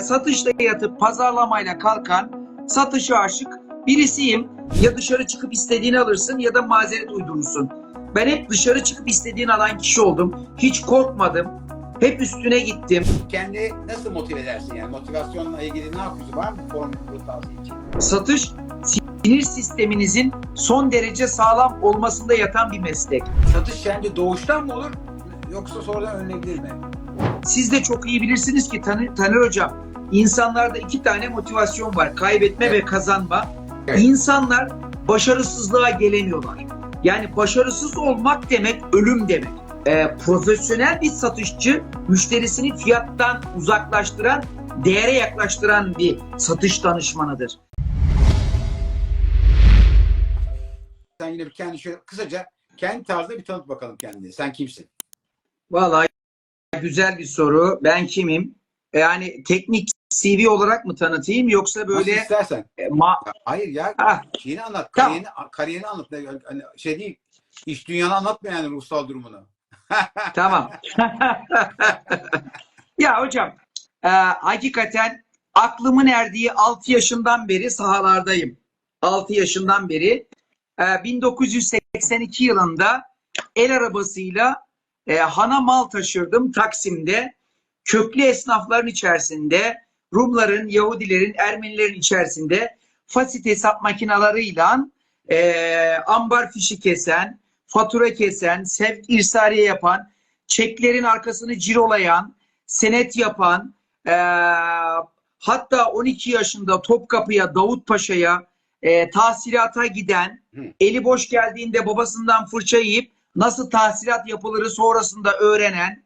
satışta yatıp pazarlamayla kalkan satışa aşık birisiyim. Ya dışarı çıkıp istediğini alırsın ya da mazeret uydurursun. Ben hep dışarı çıkıp istediğini alan kişi oldum. Hiç korkmadım. Hep üstüne gittim. Kendi nasıl motive edersin yani motivasyonla ilgili ne yapıyorsun? Var mı formül tavsiye için? Satış sinir sisteminizin son derece sağlam olmasında yatan bir meslek. Satış sence doğuştan mı olur yoksa sonradan öğrenilebilir mi? Siz de çok iyi bilirsiniz ki Taner, Taner Hocam, insanlarda iki tane motivasyon var. Kaybetme Evet. ve kazanma. Evet. İnsanlar başarısızlığa gelemiyorlar. Yani başarısız olmak demek ölüm demek. Ee, profesyonel bir satışçı müşterisini fiyattan uzaklaştıran, değere yaklaştıran bir satış danışmanıdır. Sen yine bir kendi şöyle kısaca kendi tarzda bir tanıt bakalım kendini. Sen kimsin? Vallahi güzel bir soru. Ben kimim? Yani teknik CV olarak mı tanıtayım yoksa Nasıl böyle istersen. e, ma- Hayır ya Ah, şeyini anlat. Tamam. Kariyerini, kariyerini anlat. Hani şey değil. İş dünyanı anlatma yani ruhsal durumunu. Tamam. ya hocam e, hakikaten aklımın erdiği 6 yaşından beri sahalardayım. 6 yaşından beri. E, 1982 yılında el arabasıyla e, hana mal taşırdım Taksim'de. Köklü esnafların içerisinde Rumların, Yahudilerin, Ermenilerin içerisinde fasit hesap makinalarıyla e, ambar fişi kesen, fatura kesen, sevk irsaliye yapan, çeklerin arkasını cirolayan, senet yapan, e, hatta 12 yaşında Topkapı'ya, Davutpaşa'ya e, tahsilata giden, eli boş geldiğinde babasından fırça yiyip nasıl tahsilat yapılırı sonrasında öğrenen,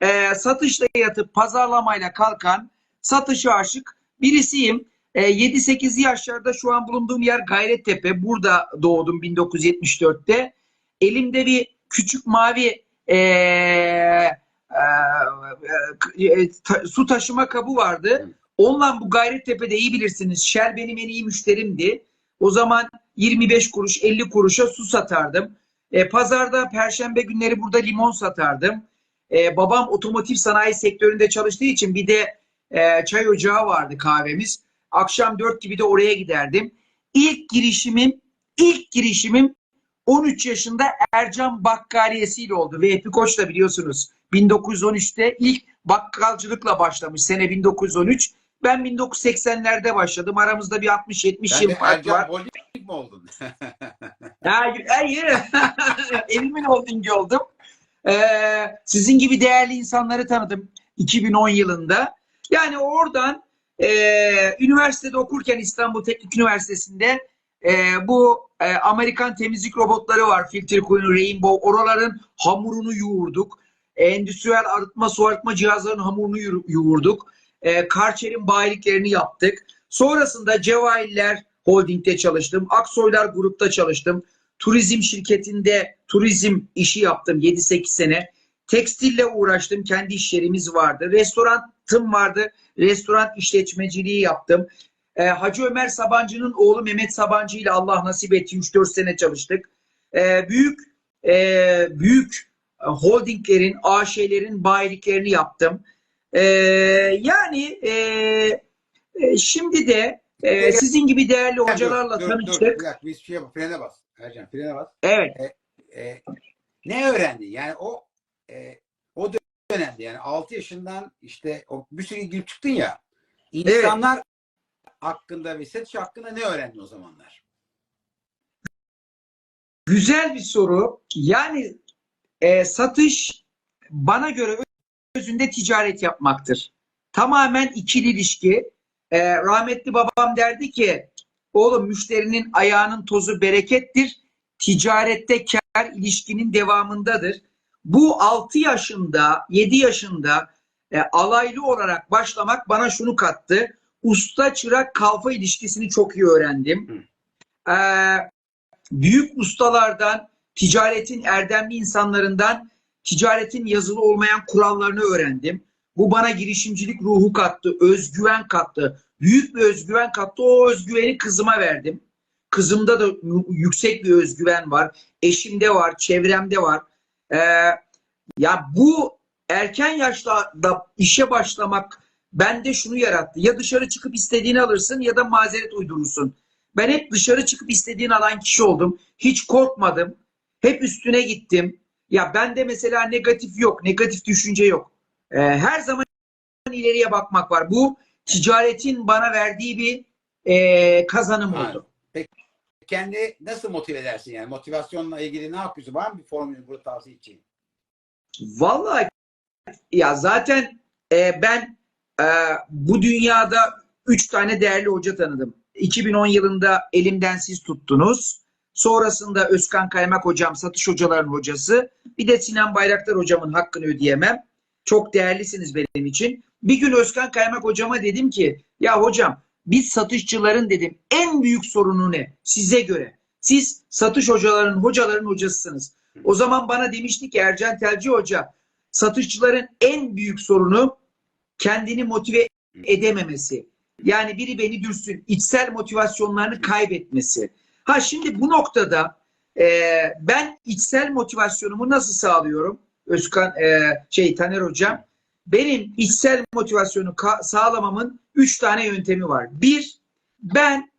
e, satışla yatıp pazarlamayla kalkan, satışa aşık birisiyim. E, 7-8 yaşlarda şu an bulunduğum yer Gayrettepe. Burada doğdum 1974'te. Elimde bir küçük mavi e, e, e, ta- su taşıma kabı vardı. Onunla bu Gayrettepe'de iyi bilirsiniz. Shell benim en iyi müşterimdi. O zaman 25 kuruş 50 kuruşa su satardım. E, pazarda perşembe günleri burada limon satardım. E, babam otomotiv sanayi sektöründe çalıştığı için bir de e, çay ocağı vardı kahvemiz. Akşam 4 gibi de oraya giderdim. İlk girişimim, ilk girişimim 13 yaşında Ercan Bakkaliyesi ile oldu. Ve Epi Koç da biliyorsunuz 1913'te ilk bakkalcılıkla başlamış sene 1913. Ben 1980'lerde başladım. Aramızda bir 60-70 Sen yıl fark var. Holding mi oldun? Ha, hayır. Evimin holdingi oldum. Ee, sizin gibi değerli insanları tanıdım 2010 yılında. Yani oradan e, üniversitede okurken İstanbul Teknik Üniversitesi'nde e, bu e, Amerikan temizlik robotları var. Filter Queen, Rainbow. Oraların hamurunu yoğurduk. Endüstriyel arıtma, su arıtma cihazlarının hamurunu yoğurduk. E, Karçel'in bayiliklerini yaptık. Sonrasında Cevahirler Holding'de çalıştım. Aksoylar Grup'ta çalıştım. Turizm şirketinde turizm işi yaptım 7-8 sene. Tekstille uğraştım. Kendi iş yerimiz vardı. Restoranım vardı. Restoran işletmeciliği yaptım. Ee, Hacı Ömer Sabancı'nın oğlu Mehmet Sabancı ile Allah nasip etti 3-4 sene çalıştık. Ee, büyük e, büyük holdinglerin, AŞ'lerin bayiliklerini yaptım. Ee, yani e, e, şimdi de e, sizin gibi değerli hocalarla dur, dur, tanıştık. Dur, bir dakika, bir şey yap. Frene bas. Ercan frene bas. Evet. E, ne öğrendin? Yani o e, o dönemde yani 6 yaşından işte o bir sürü girip çıktın ya. İnsanlar hakkında ve satış hakkında ne öğrendin o zamanlar? Güzel bir soru. Yani e, satış bana göre özünde ticaret yapmaktır. Tamamen ikili ilişki. E, rahmetli babam derdi ki oğlum müşterinin ayağının tozu berekettir. Ticarette kar ilişkinin devamındadır. Bu 6 yaşında, 7 yaşında e, alaylı olarak başlamak bana şunu kattı. Usta çırak kalfa ilişkisini çok iyi öğrendim. E, büyük ustalardan, ticaretin erdemli insanlarından ticaretin yazılı olmayan kurallarını öğrendim. Bu bana girişimcilik ruhu kattı, özgüven kattı. Büyük bir özgüven kattı. O özgüveni kızıma verdim. Kızımda da yüksek bir özgüven var. Eşimde var, çevremde var. Ee, ya bu erken yaşta da işe başlamak bende şunu yarattı. Ya dışarı çıkıp istediğini alırsın ya da mazeret uydurursun. Ben hep dışarı çıkıp istediğini alan kişi oldum. Hiç korkmadım. Hep üstüne gittim. Ya bende mesela negatif yok, negatif düşünce yok. Ee, her zaman ileriye bakmak var. Bu ticaretin bana verdiği bir e, kazanım Ha. oldu. Kendi nasıl motive edersin yani? Motivasyonla ilgili ne yapıyorsun? Var mı bir formülün burada tavsiye için? Vallahi ya zaten e, ben e, bu dünyada üç tane değerli hoca tanıdım. 2010 yılında elimden siz tuttunuz. Sonrasında Özkan Kaymak hocam, satış hocaların hocası. Bir de Sinan Bayraktar hocamın hakkını ödeyemem. Çok değerlisiniz benim için. Bir gün Özkan Kaymak hocama dedim ki ya hocam biz satışçıların dedim en büyük sorunu ne? Size göre. Siz satış hocaların hocaların hocasısınız. O zaman bana demişti ki Ercan Telci Hoca satışçıların en büyük sorunu kendini motive edememesi. Yani biri beni dürsün, içsel motivasyonlarını kaybetmesi. Ha şimdi bu noktada e, ben içsel motivasyonumu nasıl sağlıyorum? Özkan e, şey Taner hocam. Benim içsel motivasyonu sağlamamın üç tane yöntemi var. Bir, ben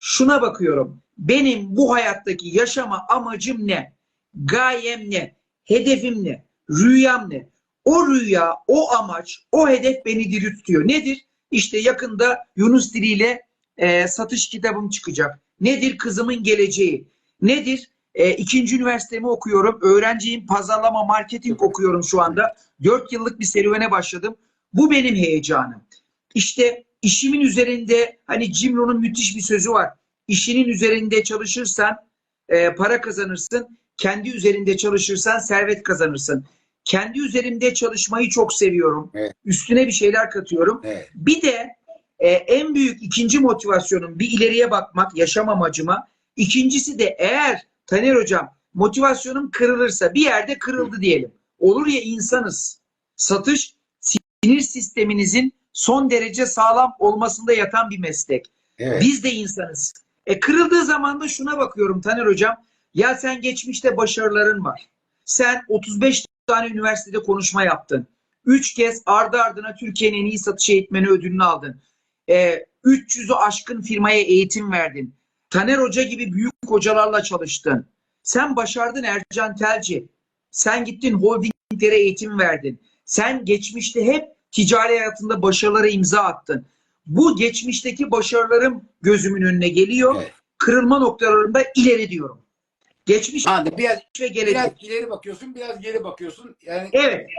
şuna bakıyorum. Benim bu hayattaki yaşama amacım ne? Gayem ne? Hedefim ne? Rüyam ne? O rüya, o amaç, o hedef beni diri tutuyor. Nedir? İşte yakında Yunus Dili ile e, satış kitabım çıkacak. Nedir kızımın geleceği? Nedir? E, ikinci üniversitemi okuyorum. Öğrenciyim. Pazarlama, marketing okuyorum şu anda. Dört yıllık bir serüvene başladım. Bu benim heyecanım. İşte işimin üzerinde hani Jim Rohn'un müthiş bir sözü var. İşinin üzerinde çalışırsan e, para kazanırsın. Kendi üzerinde çalışırsan servet kazanırsın. Kendi üzerimde çalışmayı çok seviyorum. Evet. Üstüne bir şeyler katıyorum. Evet. Bir de e, en büyük ikinci motivasyonum bir ileriye bakmak, yaşam amacıma. İkincisi de eğer Taner Hocam motivasyonum kırılırsa bir yerde kırıldı diyelim. Olur ya insanız. Satış sinir sisteminizin son derece sağlam olmasında yatan bir meslek. Evet. Biz de insanız. E kırıldığı zaman da şuna bakıyorum Taner Hocam. Ya sen geçmişte başarıların var. Sen 35 tane üniversitede konuşma yaptın. 3 kez ardı ardına Türkiye'nin en iyi satış eğitmeni ödülünü aldın. E, 300'ü aşkın firmaya eğitim verdin. Taner Hoca gibi büyük hocalarla çalıştın. Sen başardın Ercan Telci. Sen gittin holdinglere eğitim verdin. Sen geçmişte hep ticari hayatında başarılara imza attın. Bu geçmişteki başarılarım gözümün önüne geliyor. Evet. Kırılma noktalarında ileri diyorum. Geçmiş Anladım. Biraz, ve gelecek. biraz ileri bakıyorsun, biraz geri bakıyorsun. Yani Evet,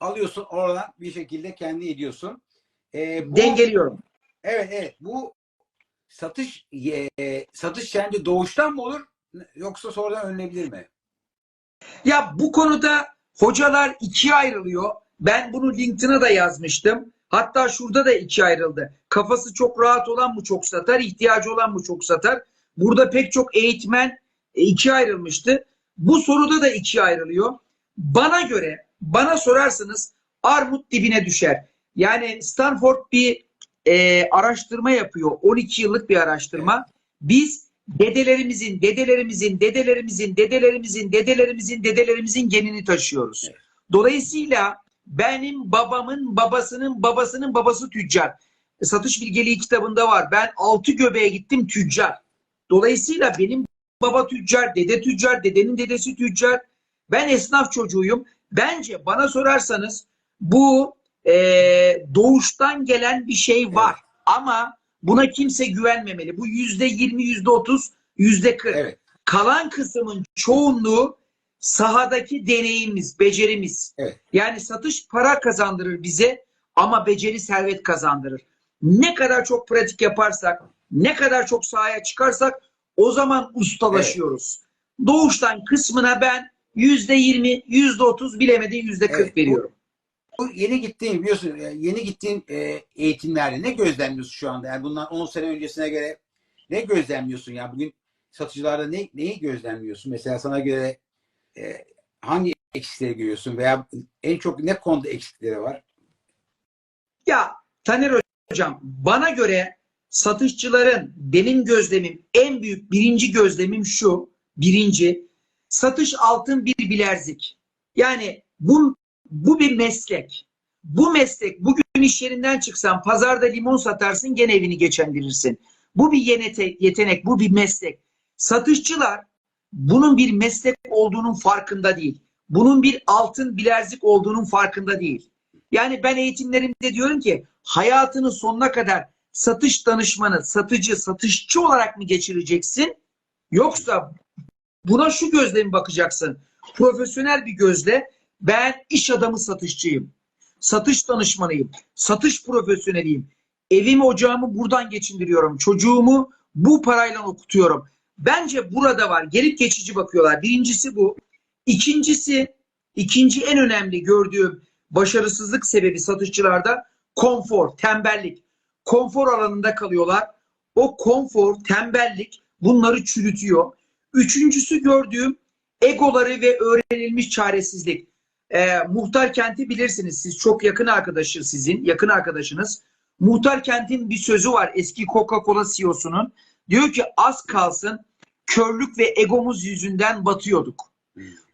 alıyorsun oradan bir şekilde kendi ediyorsun. Ee, bu, dengeliyorum. Evet evet. Bu satış e, satış sence doğuştan mı olur yoksa sonradan önlenebilir mi? Ya bu konuda hocalar ikiye ayrılıyor. Ben bunu LinkedIn'a da yazmıştım. Hatta şurada da ikiye ayrıldı. Kafası çok rahat olan mı çok satar, ihtiyacı olan mı çok satar? Burada pek çok eğitmen e, ikiye ayrılmıştı. Bu soruda da ikiye ayrılıyor. Bana göre, bana sorarsanız armut dibine düşer. Yani Stanford bir e, araştırma yapıyor. 12 yıllık bir araştırma. Biz dedelerimizin, dedelerimizin, dedelerimizin, dedelerimizin, dedelerimizin, dedelerimizin genini taşıyoruz. Evet. Dolayısıyla benim babamın babasının babasının babası tüccar. E, Satış Bilgeliği kitabında var. Ben altı göbeğe gittim tüccar. Dolayısıyla benim baba tüccar, dede tüccar, dedenin dedesi tüccar. Ben esnaf çocuğuyum. Bence bana sorarsanız bu e, doğuştan gelen bir şey var. Ama buna kimse güvenmemeli. Bu yüzde yirmi, yüzde otuz, yüzde kırk. Evet. Kalan kısmın çoğunluğu sahadaki deneyimimiz, becerimiz. Evet. Yani satış para kazandırır bize ama beceri servet kazandırır. Ne kadar çok pratik yaparsak, ne kadar çok sahaya çıkarsak o zaman ustalaşıyoruz. Doğuştan kısmına ben yüzde yirmi, yüzde otuz bilemedi yüzde kırk Evet, veriyorum. Bu yeni gittiğin biliyorsun e, yeni gittiğin e, eğitimlerde ne gözlemliyorsun şu anda? Yani bundan 10 sene öncesine göre ne gözlemliyorsun ya? Bugün satıcılarda ne, neyi gözlemliyorsun? Mesela sana göre e, hangi eksikleri görüyorsun veya en çok ne konuda eksikleri var? Ya Taner Hocam bana göre satışçıların benim gözlemim en büyük birinci gözlemim şu. Birinci satış altın bir bilerzik. Yani bu, bu bir meslek. Bu meslek bugün iş yerinden çıksan pazarda limon satarsın gene evini geçindirirsin. Bu bir yetenek, bu bir meslek. Satışçılar bunun bir meslek olduğunun farkında değil. Bunun bir altın bilezik olduğunun farkında değil. Yani ben eğitimlerimde diyorum ki hayatını sonuna kadar satış danışmanı, satıcı, satışçı olarak mı geçireceksin? Yoksa buna şu gözle mi bakacaksın? Profesyonel bir gözle ben iş adamı satışçıyım. Satış danışmanıyım. Satış profesyoneliyim. Evimi ocağımı buradan geçindiriyorum. Çocuğumu bu parayla okutuyorum. Bence burada var. Gelip geçici bakıyorlar. Birincisi bu. İkincisi, ikinci en önemli gördüğüm başarısızlık sebebi satışçılarda konfor, tembellik. Konfor alanında kalıyorlar. O konfor, tembellik bunları çürütüyor. Üçüncüsü gördüğüm egoları ve öğrenilmiş çaresizlik. Ee, Muhtar Kent'i bilirsiniz. Siz çok yakın arkadaşı sizin, yakın arkadaşınız. Muhtar Kent'in bir sözü var eski Coca-Cola CEO'sunun. Diyor ki az kalsın körlük ve egomuz yüzünden batıyorduk.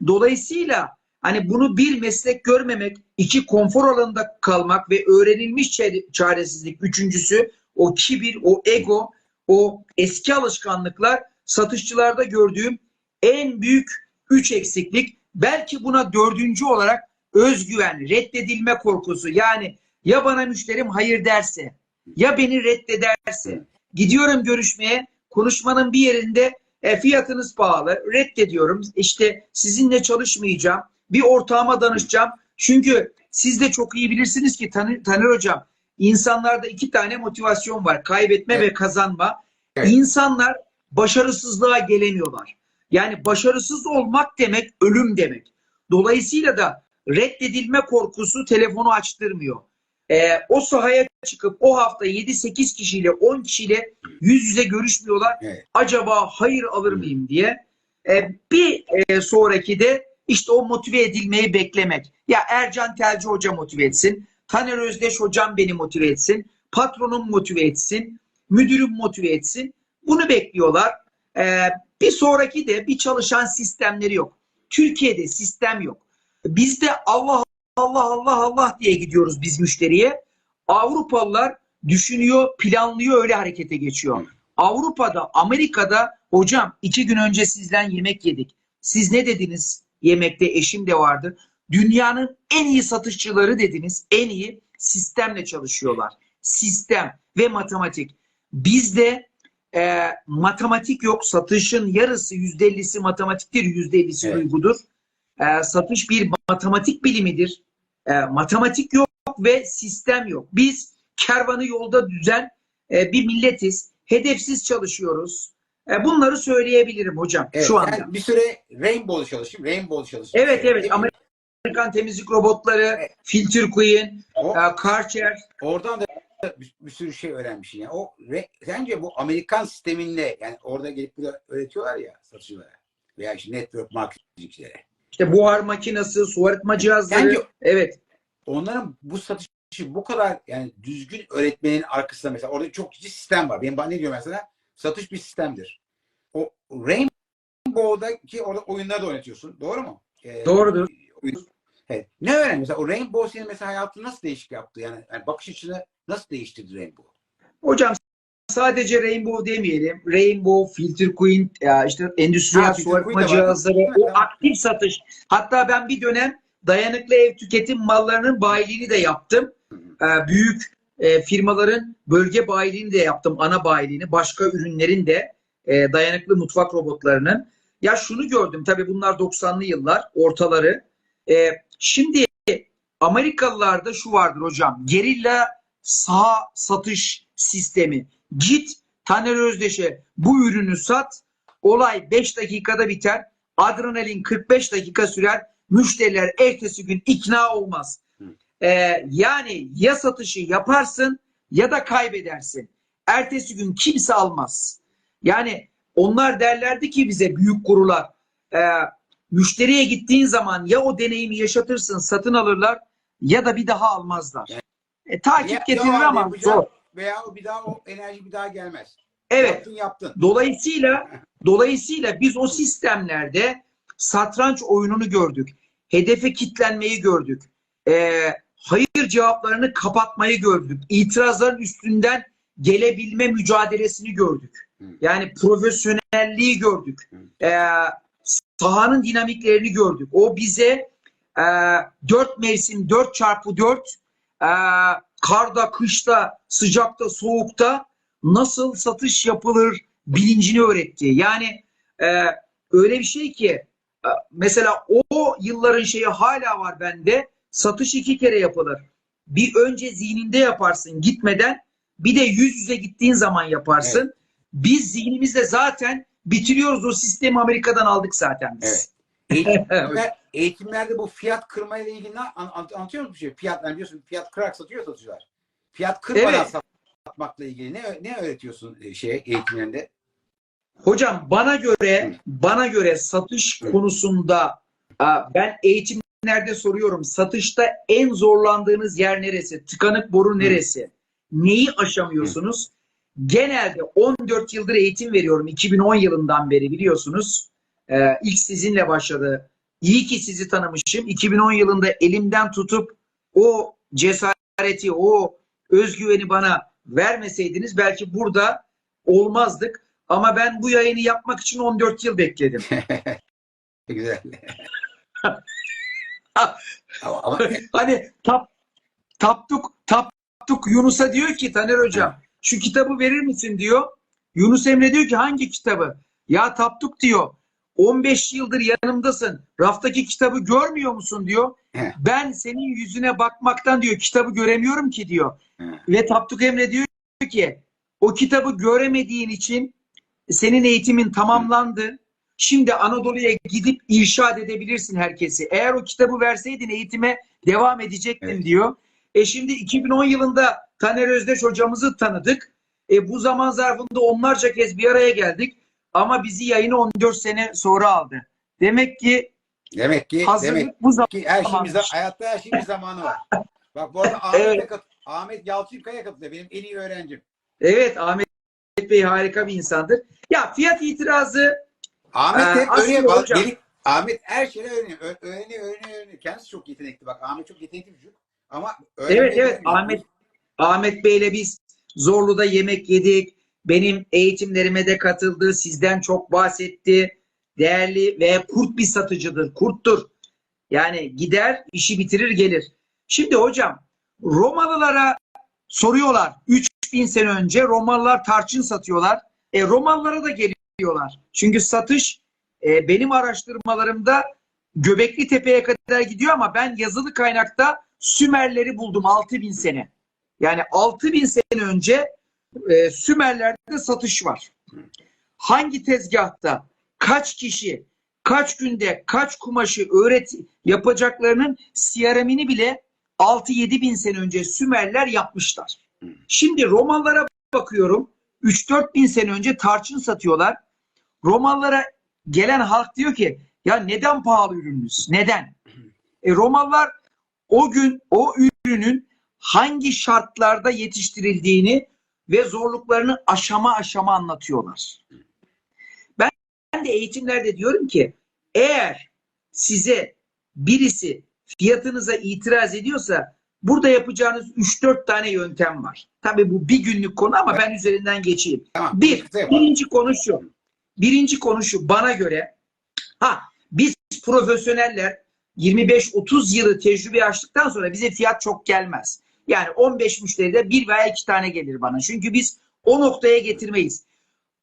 Dolayısıyla hani bunu bir meslek görmemek, iki konfor alanında kalmak ve öğrenilmiş çare- çaresizlik. Üçüncüsü o kibir, o ego, o eski alışkanlıklar satışçılarda gördüğüm en büyük üç eksiklik. Belki buna dördüncü olarak özgüven, reddedilme korkusu. Yani ya bana müşterim hayır derse, ya beni reddederse, gidiyorum görüşmeye, konuşmanın bir yerinde e, fiyatınız pahalı, reddediyorum. İşte sizinle çalışmayacağım, bir ortağıma danışacağım. Çünkü siz de çok iyi bilirsiniz ki Taner, Taner Hocam, insanlarda iki tane motivasyon var. Kaybetme Evet. ve kazanma. Evet. İnsanlar başarısızlığa gelemiyorlar. Yani başarısız olmak demek ölüm demek. Dolayısıyla da reddedilme korkusu telefonu açtırmıyor. Ee, o sahaya çıkıp o hafta 7-8 kişiyle 10 kişiyle yüz yüze görüşmüyorlar. Evet. Acaba hayır alır mıyım diye. Ee, bir e, sonraki de işte o motive edilmeyi beklemek. Ya Ercan Telci Hoca motive etsin. Taner Özdeş hocam beni motive etsin. Patronum motive etsin. Müdürüm motive etsin. Bunu bekliyorlar. Ee, bir sonraki de bir çalışan sistemleri yok. Türkiye'de sistem yok. Bizde Allah Allah Allah Allah diye gidiyoruz biz müşteriye. Avrupalılar düşünüyor, planlıyor, öyle harekete geçiyor. Avrupa'da, Amerika'da hocam iki gün önce sizden yemek yedik. Siz ne dediniz? Yemekte eşim de vardı. Dünyanın en iyi satışçıları dediniz. En iyi sistemle çalışıyorlar. Sistem ve matematik. Bizde e, matematik yok. Satışın yarısı yüzde ellisi matematiktir, yüzde ellisi Evet. duygudur. E, satış bir matematik bilimidir. E, matematik yok ve sistem yok. Biz kervanı yolda düzen e, bir milletiz. Hedefsiz çalışıyoruz. E, bunları söyleyebilirim hocam Evet, şu anda. bir süre Rainbow'da çalıştım. Rainbow'da çalıştım. Evet evet Değil? Amerikan temizlik robotları, Evet. Filter Queen, O, e, Karcher. oradan da bir, bir sürü şey öğrenmişsin. Yani o re, sence bu Amerikan sisteminle yani orada gelip burada öğretiyorlar ya satıcılara veya işte network marketingcilere. işte buhar makinesi, su arıtma cihazları. Sence Evet. onların bu satışı bu kadar yani düzgün öğretmenin arkasında mesela orada çok ciddi sistem var. Benim ne diyor mesela? Satış bir sistemdir. O Rainbow'daki orada oyunları da oynatıyorsun. Doğru mu? Ee, Doğrudur. oyun- Evet. Ne öğrendin? Mesela o Rainbow senin mesela hayatını nasıl değişik yaptı? Yani, yani bakış açını nasıl değiştirdi Rainbow? Hocam sadece Rainbow demeyelim. Rainbow, Filter Queen, ya işte endüstriyel Ha, su cihazları, o tamam. aktif satış. Hatta ben bir dönem dayanıklı ev tüketim mallarının bayiliğini de yaptım. Ee, büyük e, firmaların bölge bayiliğini de yaptım. Ana bayiliğini. Başka ürünlerin de e, dayanıklı mutfak robotlarının. Ya şunu gördüm. Tabii bunlar 90'lı yıllar ortaları. E, şimdi Amerikalılarda şu vardır hocam. Gerilla saha satış sistemi. Git Taner Özdeş'e bu ürünü sat. Olay 5 dakikada biter. Adrenalin 45 dakika sürer. Müşteriler ertesi gün ikna olmaz. Ee, yani ya satışı yaparsın ya da kaybedersin. Ertesi gün kimse almaz. Yani onlar derlerdi ki bize büyük kurular e, müşteriye gittiğin zaman ya o deneyimi yaşatırsın satın alırlar ya da bir daha almazlar. E, takip Ya- getirir ya ama zor. Veya bir daha o enerji bir daha gelmez. Evet. Yaptın yaptın. Dolayısıyla dolayısıyla biz o sistemlerde satranç oyununu gördük. Hedefe kitlenmeyi gördük. Ee, hayır cevaplarını kapatmayı gördük. İtirazların üstünden gelebilme mücadelesini gördük. Yani profesyonelliği gördük. Hı. Sahanın dinamiklerini gördük. O bize e, 4 mevsim 4 çarpı 4 e, karda, kışta, sıcakta, soğukta nasıl satış yapılır bilincini öğretti. Yani e, öyle bir şey ki e, mesela o yılların şeyi hala var bende. Satış iki kere yapılır. Bir önce zihninde yaparsın gitmeden bir de yüz yüze gittiğin zaman yaparsın. Biz zihnimizde zaten bitiriyoruz o sistemi Amerika'dan aldık zaten biz. Evet. Eğitimler, eğitimlerde bu fiyat kırmayla ilgili anlatıyor musun bir şey? Fiyat, yani biliyorsun fiyat kırarak satıyor satıcılar. Fiyat kırmadan Evet. satmakla ilgili ne ne öğretiyorsun şeye eğitimlerinde? Hocam bana göre Hı. bana göre satış Hı. konusunda ben eğitimlerde soruyorum. Satışta en zorlandığınız yer neresi? Tıkanık boru neresi? Neyi aşamıyorsunuz? Genelde 14 yıldır eğitim veriyorum. 2010 yılından beri biliyorsunuz. Ee, ilk sizinle başladı. İyi ki sizi tanımışım. 2010 yılında elimden tutup o cesareti, o özgüveni bana vermeseydiniz belki burada olmazdık. Ama ben bu yayını yapmak için 14 yıl bekledim. Güzel. Hani tap, taptuk taptuk Yunus'a diyor ki Taner hocam şu kitabı verir misin diyor. Yunus Emre diyor ki hangi kitabı? Ya taptuk diyor. 15 yıldır yanımdasın. Raftaki kitabı görmüyor musun diyor. He. Ben senin yüzüne bakmaktan diyor kitabı göremiyorum ki diyor. He. Ve Tapduk Emre diyor ki o kitabı göremediğin için senin eğitimin tamamlandı. Şimdi Anadolu'ya gidip irşad edebilirsin herkesi. Eğer o kitabı verseydin eğitime devam edecektin Evet. diyor. E şimdi 2010 yılında Taner Özdeş hocamızı tanıdık. E bu zaman zarfında onlarca kez bir araya geldik. Ama bizi yayını 14 sene sonra aldı. Demek ki demek ki hazırlık demek bu zaman. ki her za- hayatta her şeyin bir zamanı var. Bak bu arada Ahmet, Evet. kat- Ahmet Yalçınkaya katılıyor. Benim en iyi öğrencim. Evet Ahmet Bey harika bir insandır. Ya fiyat itirazı Ahmet Ee, hep aslında öğreniyor. Bak, benim- Ahmet her şeyi öğreniyor. Öğreniyor, öğreniyor, öğreniyor. Kendisi çok yetenekli. Bak Ahmet çok yetenekli bir çocuk. Ama Evet evet bilmiyor. Ahmet Ahmet Bey'le biz Zorlu'da yemek yedik. Benim eğitimlerime de katıldı. Sizden çok bahsetti. Değerli ve kurt bir satıcıdır. Kurttur. Yani gider işi bitirir gelir. Şimdi hocam Romalılara soruyorlar. 3000 sene önce Romalılar tarçın satıyorlar. E Romalılara da geliyorlar. Çünkü satış e, benim araştırmalarımda Göbekli Tepe'ye kadar gidiyor ama ben yazılı kaynakta Sümerleri buldum 6000 sene. Yani 6000 sene önce e, Sümerlerde satış var. Hangi tezgahta kaç kişi kaç günde kaç kumaşı öğret yapacaklarının CRM'ini bile 6-7 bin sene önce Sümerler yapmışlar. Şimdi Romalılara bakıyorum 3-4 bin sene önce tarçın satıyorlar. Romalılara gelen halk diyor ki ya neden pahalı ürününüz? Neden? E, Romalılar o gün o ürünün hangi şartlarda yetiştirildiğini ve zorluklarını aşama aşama anlatıyorlar. Ben, ben de eğitimlerde diyorum ki eğer size birisi fiyatınıza itiraz ediyorsa burada yapacağınız 3-4 tane yöntem var. Tabii bu bir günlük konu ama ben üzerinden geçeyim. Tamam. Bir, yapalım. birinci konu şu. Birinci konu şu bana göre ha biz profesyoneller 25-30 yılı tecrübe açtıktan sonra bize fiyat çok gelmez. Yani 15 müşteride bir veya iki tane gelir bana. Çünkü biz o noktaya getirmeyiz.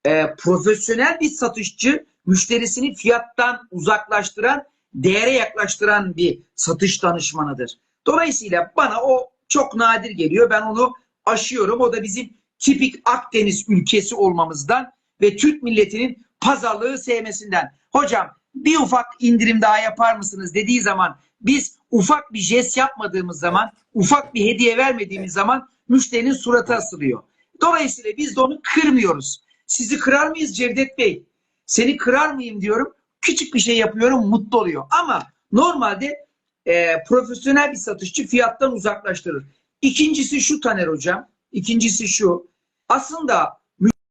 Ee, profesyonel bir satışçı müşterisini fiyattan uzaklaştıran, değere yaklaştıran bir satış danışmanıdır. Dolayısıyla bana o çok nadir geliyor. Ben onu aşıyorum. O da bizim tipik Akdeniz ülkesi olmamızdan ve Türk milletinin pazarlığı sevmesinden. Hocam bir ufak indirim daha yapar mısınız dediği zaman biz ufak bir jest yapmadığımız zaman, ufak bir hediye vermediğimiz zaman müşterinin suratı asılıyor. Dolayısıyla biz de onu kırmıyoruz. Sizi kırar mıyız Cevdet Bey? Seni kırar mıyım diyorum. Küçük bir şey yapıyorum mutlu oluyor. Ama normalde e, profesyonel bir satışçı fiyattan uzaklaştırır. İkincisi şu Taner Hocam. İkincisi şu. Aslında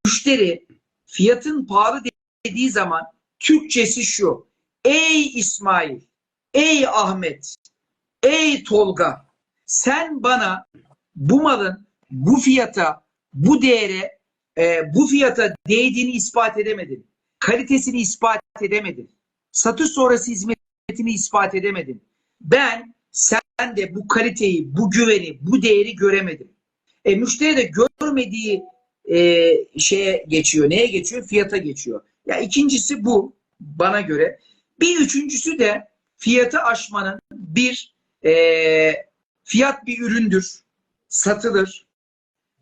müşteri fiyatın pahalı dediği zaman Türkçesi şu. Ey İsmail, ey Ahmet, ey Tolga sen bana bu malın bu fiyata, bu değere, e, bu fiyata değdiğini ispat edemedin. Kalitesini ispat edemedin. Satış sonrası hizmetini ispat edemedin. Ben sen de bu kaliteyi, bu güveni, bu değeri göremedim. E, müşteri de görmediği e, şeye geçiyor. Neye geçiyor? Fiyata geçiyor. Ya ikincisi bu bana göre. Bir üçüncüsü de fiyatı aşmanın bir e, fiyat bir üründür, satılır.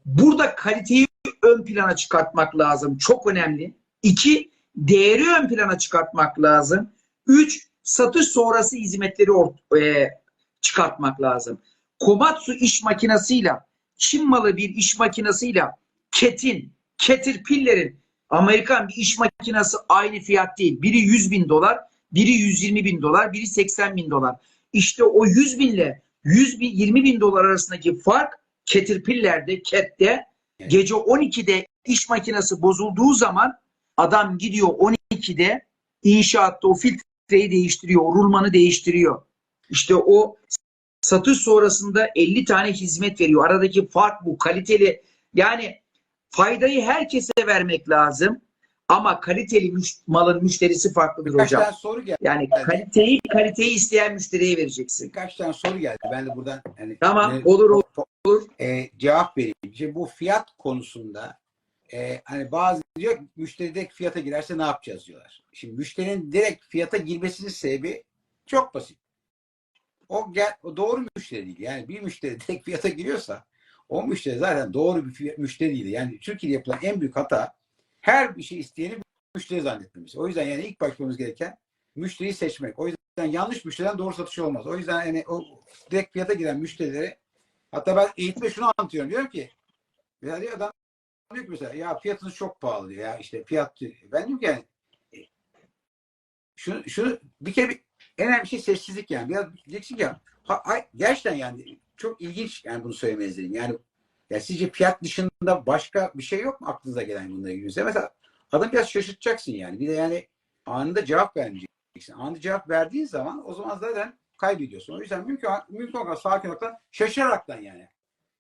Burada kaliteyi ön plana çıkartmak lazım. Çok önemli. İki, değeri ön plana çıkartmak lazım. Üç, satış sonrası hizmetleri e, çıkartmak lazım. Komatsu iş makinesiyle, Çin malı bir iş makinesiyle Ket'in, Caterpillar'in Amerikan bir iş makinesi aynı fiyat değil. Biri 100 bin dolar, biri 120 bin dolar, biri 80 bin dolar. İşte o 100 binle 100 bin, 20 bin dolar arasındaki fark Caterpillar'de, Cat'te gece 12'de iş makinesi bozulduğu zaman adam gidiyor 12'de inşaatta o filtreyi değiştiriyor, o rulmanı değiştiriyor. İşte o satış sonrasında 50 tane hizmet veriyor. Aradaki fark bu. Kaliteli yani faydayı herkese vermek lazım. Ama kaliteli müş- malın müşterisi farklıdır Birkaç hocam. tane soru geldi. Yani kaliteyi kaliteyi isteyen müşteriye vereceksin. Birkaç tane soru geldi. Ben de buradan hani Tamam, e, olur, olur. e, cevap vereyim. Şimdi bu fiyat konusunda e, hani bazı diyor müşteri direkt fiyata girerse ne yapacağız diyorlar. Şimdi müşterinin direkt fiyata girmesinin sebebi çok basit. O, gel, o doğru müşteri değil. Yani bir müşteri direkt fiyata giriyorsa o müşteri zaten doğru bir fiyat, müşteri değil. Yani Türkiye'de yapılan en büyük hata her bir şey isteyeni müşteri zannetmemiz. O yüzden yani ilk başlamamız gereken müşteriyi seçmek. O yüzden yanlış müşteriden doğru satış olmaz. O yüzden yani o direkt fiyata giren müşterilere hatta ben eğitimde şunu anlatıyorum. Diyorum ki ya diyor adam diyor ki mesela ya fiyatınız çok pahalı diyor. Ya işte fiyat diyor. Ben diyorum ki yani şunu, şunu bir kere bir, en önemli şey sessizlik yani. Biraz diyeceksin ki ya, ha, ay, gerçekten yani çok ilginç yani bunu söylemeniz. Yani ya sizce fiyat dışında başka bir şey yok mu aklınıza gelen bununla ilgili? Mesela adam biraz şaşırtacaksın yani. Bir de yani anında cevap vermeyeceksin. Anında cevap verdiğin zaman o zaman zaten kaybediyorsun. O yüzden mümkün, mümkün olan sakin olarak şaşıraraktan yani.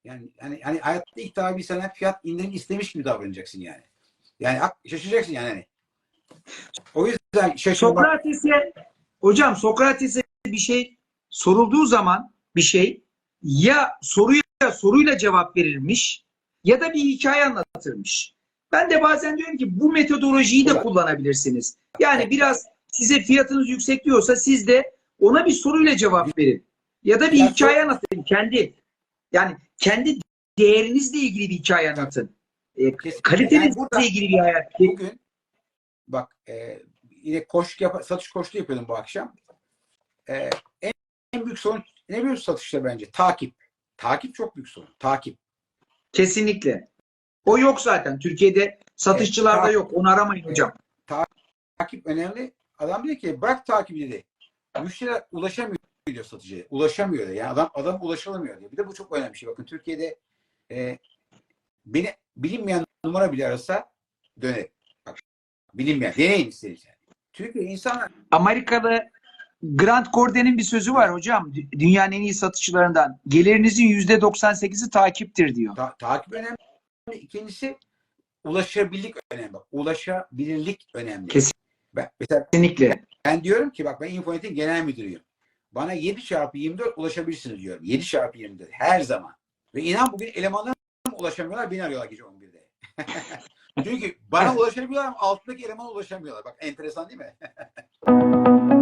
Yani hani, hani hayatta ilk bir sana fiyat indirim istemiş gibi davranacaksın yani. Yani ak- şaşıracaksın yani. hani. O yüzden şaşırmak Sokrates'e hocam Sokrates'e bir şey sorulduğu zaman bir şey ya soruya soruyla cevap verilmiş ya da bir hikaye anlatırmış. Ben de bazen diyorum ki bu metodolojiyi de kullanabilirsiniz. Yani biraz size fiyatınız yüksek diyorsa siz de ona bir soruyla cevap verin. Ya da bir Ya hikaye anlatın kendi. Yani kendi değerinizle ilgili bir hikaye anlatın. E. Yani kalitenizle burada- ilgili bir hayat. bugün bak e, yine koşu yap satış koşulu yapıyordum bu akşam. E, en, en büyük sorun ne biliyor musun satışta bence? Takip. Takip çok büyük sorun. Takip. Kesinlikle. O yok zaten. Türkiye'de satışçılarda Evet, yok. Onu aramayın Evet. hocam. Takip önemli. Adam diyor ki bırak takibi dedi. Müşteriler ulaşamıyor diyor satıcıya. Ulaşamıyor diyor. Yani adam adam ulaşılamıyor diyor. Bir de bu çok önemli bir şey. Bakın Türkiye'de e, beni bilinmeyen numara bile arasa döner. Bak bilinmeyen. Deneyin yani. Türkiye insanlar Amerikalı Grant Corden'in bir sözü var hocam. Dü- Dünyanın en iyi satışçılarından. Gelirinizin %98'i takiptir diyor. Ta- takip önemli. İkincisi ulaşabilirlik önemli. Ulaşabilirlik önemli. Kesin. Ben, mesela Kesinlikle. ben diyorum ki bak ben Infonet'in genel müdürüyüm. Bana 7 çarpı 24 ulaşabilirsiniz diyorum. 7 çarpı 24 her zaman. Ve inan bugün elemanlarım ulaşamıyorlar beni arıyorlar gece 11'de. Çünkü bana ulaşabiliyorlar ama altındaki elemana ulaşamıyorlar. Bak enteresan değil mi?